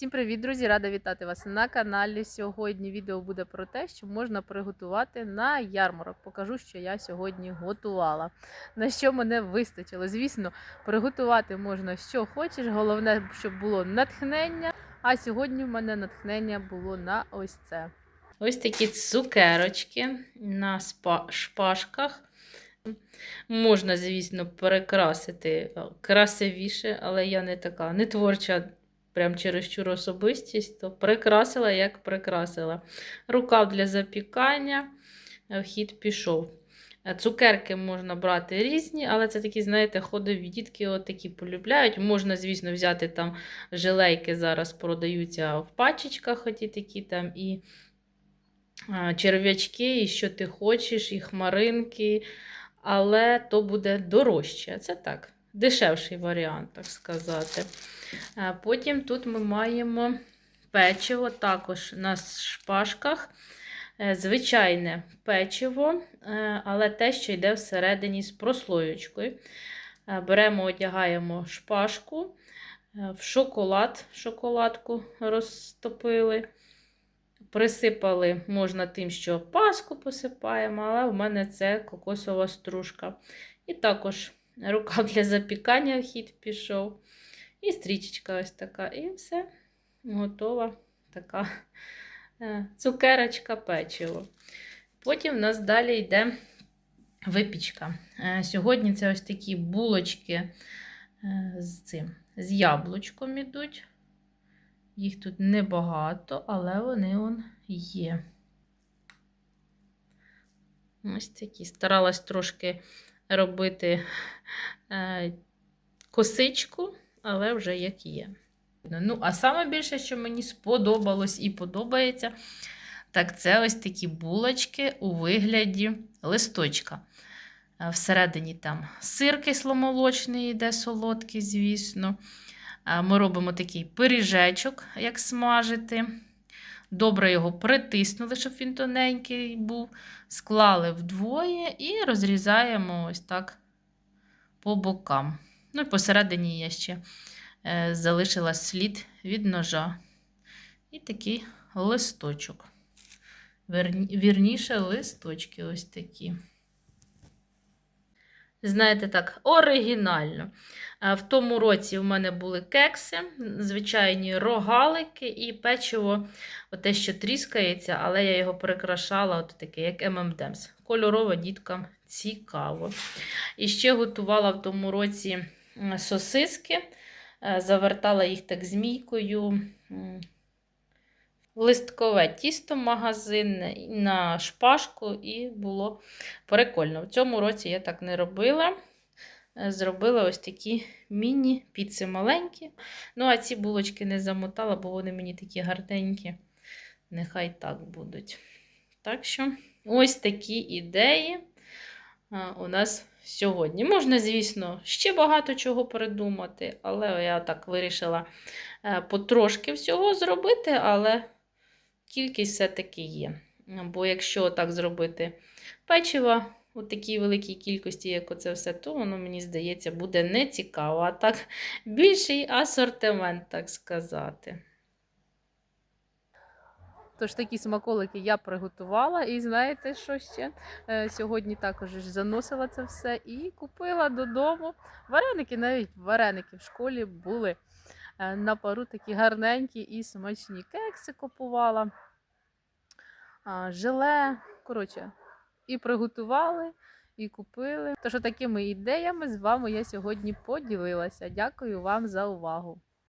Всім привіт, друзі! Рада вітати вас на каналі. Сьогодні відео буде про те, що можна приготувати на ярмарок. Покажу, що я сьогодні готувала. На що мене вистачило. Звісно, приготувати можна що хочеш. Головне, щоб було натхнення. А сьогодні в мене натхнення було на ось це. Ось такі цукерочки на шпажках. Можна, звісно, перекрасити е, красивіше, але я не така, не творча, прям чересчур особистість, то прикрасила, як прикрасила. Рукав для запікання, е, в хід пішов. Е, Цукерки можна брати різні, але це такі, знаєте, ходові дітки от такі полюбляють. Можна, звісно, взяти там желейки, зараз продаються в пачечках, оті такі там і черв'ячки, і що ти хочеш, і хмаринки, але то буде дорожче. Це так, дешевший варіант, так сказати. Потім тут ми маємо печиво, також на шпажках. Е, Звичайне печиво, е, але те, що йде всередині з прослоєчкою. Е, Беремо, одягаємо шпажку, е, в шоколад, шоколадку розтопили. Присипали можна тим, що паску посипаємо, але в мене це кокосова стружка. І також рукав для запікання в хід пішов. І стрічечка ось така. І все. Готова така е, цукерочка печиво. Потім в нас далі йде випічка. Е, Сьогодні це ось такі булочки е, з цим, з яблучком ідуть. Їх тут небагато, але вони он є. Ось такі. Старалась трошки робити е, косичку, але вже як є. Ну, а саме більше, що мені сподобалось і подобається, так це ось такі булочки у вигляді листочка. Е, Всередині там сир кисломолочний йде солодкий, звісно. Е, Ми робимо такий пиріжечок, як смажити. Добре його притиснули, щоб він тоненький був. Склали вдвоє і розрізаємо ось так по бокам. Ну і посередині я ще е, залишила слід від ножа. І такий листочок. Вірніше, листочки ось такі. Знаєте, так, оригінально. В тому році в мене були кекси, звичайні рогалики і печиво, те, що тріскається, але я його прикрашала, от таке, як M&M's. Кольорово діткам цікаво. І ще готувала в тому році сосиски, е, завертала їх так змійкою. Листкове тісто магазинне на шпажку, і було прикольно. В цьому році я так не робила. Е, Зробила ось такі міні-піци маленькі. Ну, а ці булочки не замотала, бо вони мені такі гарненькі. Нехай так будуть. Так що, ось такі ідеї у нас сьогодні. Можна, звісно, ще багато чого придумати, але я так вирішила е, потрошки всього зробити, але кількість все-таки є. Бо якщо так зробити печиво у такій великій кількості, як оце все, то воно, мені здається, буде не цікаво. А так більший асортимент, так сказати. Тож такі смаколики я приготувала, і знаєте, що ще? Е, Сьогодні також заносила це все і купила додому. Вареники, навіть вареники в школі були на пару такі гарненькі і смачні кекси купувала. Желе, коротше, і приготували, і купили. Тож такими ідеями з вами я сьогодні поділилася. Дякую вам за увагу.